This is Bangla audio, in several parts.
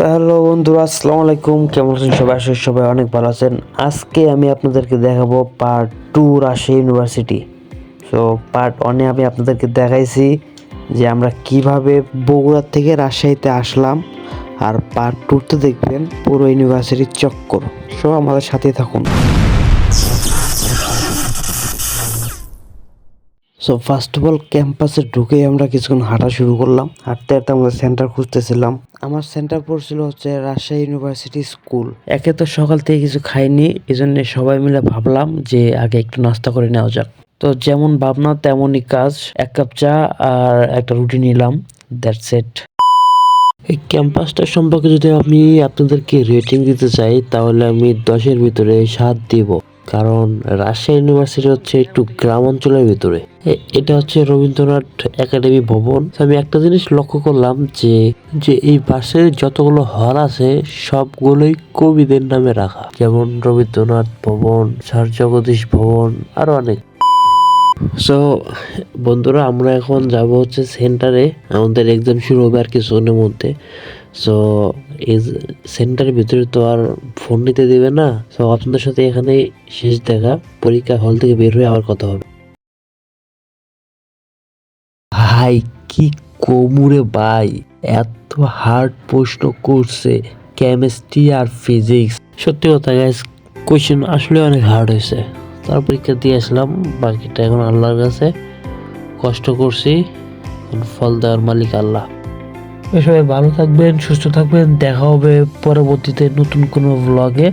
হ্যালো বন্ধুরা, আসসালামু আলাইকুম। কেমন আছেন সবাই? করি সবাই অনেক ভালো আছেন। আজকে আমি আপনাদেরকে দেখাবো part two Rajshahi university so part ওয়ানে আমি আপনাদেরকে দেখাইছি যে আমরা কীভাবে বগুড়ার থেকে রাজশাহীতে আসলাম আর পার্ট টুতে দেখবেন পুরো ইউনিভার্সিটির চক্কর। সো আমাদের সাথে থাকুন। সো ফার্স্ট অফ অল ক্যাম্পাসে ঢুকে আমরা কিছুক্ষণ হাঁটা শুরু করলাম। হাঁটতে হাঁটতে আমাদের সেন্টার খুঁজতেছিলাম। আমার সেন্টার পড়ছিল হচ্ছে রাজশাহী ইউনিভার্সিটি স্কুল একে তো সকাল থেকে কিছু খাইনি এই জন্য সবাই মিলে ভাবলাম যে আগে একটু নাস্তা করে নেওয়া যাক। তো যেমন ভাবনা, তেমনই কাজ। এক কাপ চা আর একটা রুটি নিলাম। দ্যাটস এট এই ক্যাম্পাসটা সম্পর্কে যদি আমি আপনাদেরকে রেটিং দিতে চাই, তাহলে আমি দশের ভিতরে সাত দিব। কারণ রাজশাহী ইউনিভার্সিটি হচ্ছে একটু গ্রাম অঞ্চলের ভিতরে। এটা হচ্ছে রবীন্দ্রনাথ একাডেমি ভবন। আমি একটা জিনিস লক্ষ্য করলাম যে যে এই বাসের যতগুলো হল আছে, সবগুলোই কবিদের নামে রাখা। যেমন রবীন্দ্রনাথ ভবন, স্যার জগদীশ ভবন, আরও অনেক। সো বন্ধুরা, আমরা এখন যাব হচ্ছে সেন্টারে আমাদের এক্সাম শুরু হবে আর কিছুক্ষণের মধ্যে। সো এই সেন্টারের ভিতরে তো আর ফোন নিতে দেবে না। সো আপনাদের সাথে এখানে শেষ দেখা। পরীক্ষা হল থেকে বের হয়ে আবার কথা হবে। ভাই কি কোমরে ভাই এত হার্ড প্রশ্ন করছে কেমিস্ট্রি আর ফিজিক্স সত্যি কথা গাইস কোশ্চেন আসলে অনেক হার্ড হয়েছে। তার পরীক্ষা দিয়ে আসলাম বাকিটা এখন আল্লাহর কাছে। কষ্ট করছি ফল দেওয়ার মালিক আল্লাহ। সবাই ভালো থাকবেন, সুস্থ থাকবেন। দেখা হবে পরবর্তীতে নতুন কোনো ব্লগে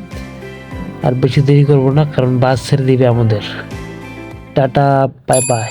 আর বেশি দেরি করব না, কারণ বাস ছেড়ে দিবে আমাদের। Tata bye bye